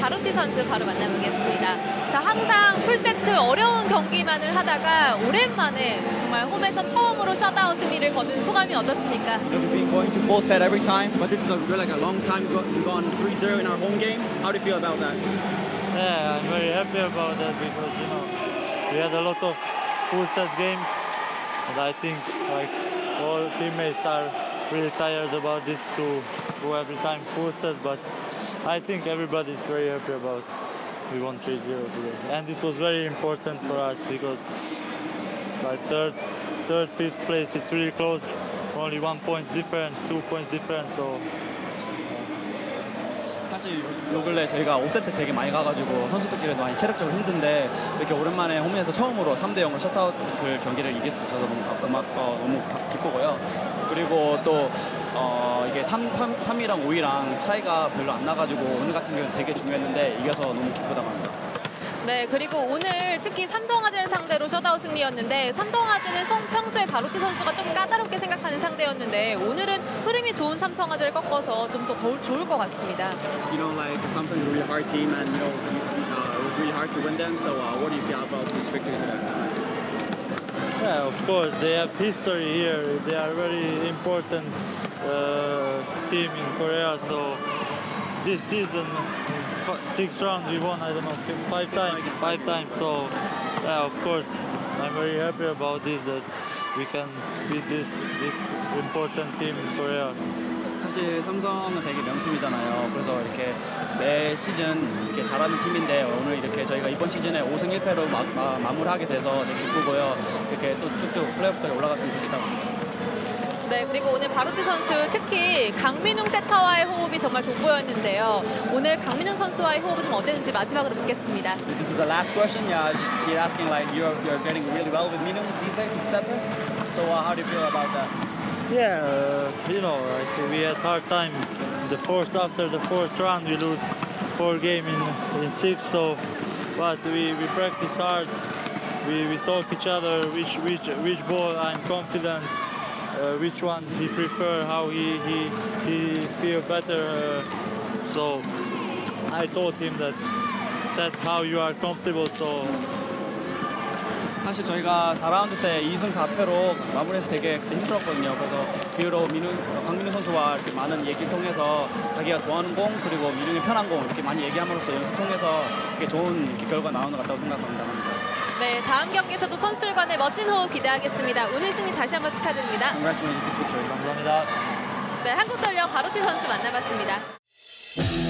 바로티 선수 바로 만나보겠습니다. 자, 항상 풀세트 어려운 경기만을 하다가 오랜만에 정말 홈에서 처음으로 셧아웃 승리를 거둔 소감이 어떻습니까? We've been going to full set every time, but this is a, like a long time got- we've gone 3-0 in our home game. How do you feel about that? Yeah, I'm very happy about that because you know we had a lot of full set games, and I think like all teammates are really tired about this to go every time full set. But I think everybody's very happy about we won 3-0 today, and it was very important for us because like third, third, fifth place it's really close. Only one point difference, two points difference. So 사실 요, 요 근래 저희가 5세트 되게 많이 가가지고 선수들끼리도 많이 체력적으로 힘든데 이렇게 오랜만에 홈에서 처음으로 3대 0을 셧아웃 그 경기를 이길 수 있어서 너무, 가- 음악, 어, 너무 가- 기쁘고요. 그리고 또 어, 이게 3, 3, 3위랑 5위랑 차이가 별로 안 나가지고 오늘 같은 경우는 되게 중요했는데 이겨서 너무 기쁘다고 합니다. 네, 그리고 오늘 특히 삼성화재를 상대로 셧아웃 승리였는데 삼성화재는 성 평소에 바로티 선수가 좀 까다롭게 생각하는 상대였는데 오늘은 흐름이 좋은 삼성화재를 꺾어서 좀 더 좋을 것 같습니다. You know, like Samsung is a really hard team, and you know, uh, it was really hard to win them. So, uh, what do you feel about this victory today? Yeah, of course, they have history here. They are very important uh, team in Korea. So this season, six round, we won. I don't know five times. Five times. So yeah, of course, I'm very happy about this. That we can beat this this important team in Korea. 사실 삼성은 되게 명팀이잖아요. 그래서 이렇게 매 시즌 이렇게 잘하는 팀인데 오늘 이렇게 저희가 이번 시즌에 5승 1패로 마, 마, 마무리하게 돼서 되게 기쁘고요. 이렇게 또 쭉쭉 플레이오프까지 올라갔으면 좋겠다고 합니다. 네, 그리고 오늘 바로티 선수 특히 강민웅 세터와의 호흡이 정말 돋보였는데요. 오늘 강민웅 선수와의 호흡은 좀 어땠는지 마지막으로 묻겠습니다. This is the last question. Yeah, just she's asking like you're you're getting really well with Minung these days, the center. So uh, how do you feel about that? Yeah, uh, you know, like we had hard time the fourth after the fourth round. We lose four game in in six. So, but we, we practice hard. We, we talk each other which which which ball I'm confident. Uh, which one he prefer, how he he he feel better. Uh, so I told him that said how you are comfortable. So 사실 저희가 4라운드 때 2승 4패로 마무리해서 되게 그때 힘들었거든요. 그래서 그 이후로 민우, 어, 강민우 선수와 이렇게 많은 얘기를 통해서 자기가 좋아하는 공 그리고 민우의 편한 공 이렇게 많이 얘기함으로써 연습 통해서 이렇게 좋은 이렇게 결과 나오는 것 같다고 생각합니다. 네, 다음 경기에서도 선수들 간의 멋진 호흡 기대하겠습니다. 오늘 승리 다시 한번 축하드립니다. 감사합니다. 네, 한국전력 바로티 선수 만나봤습니다.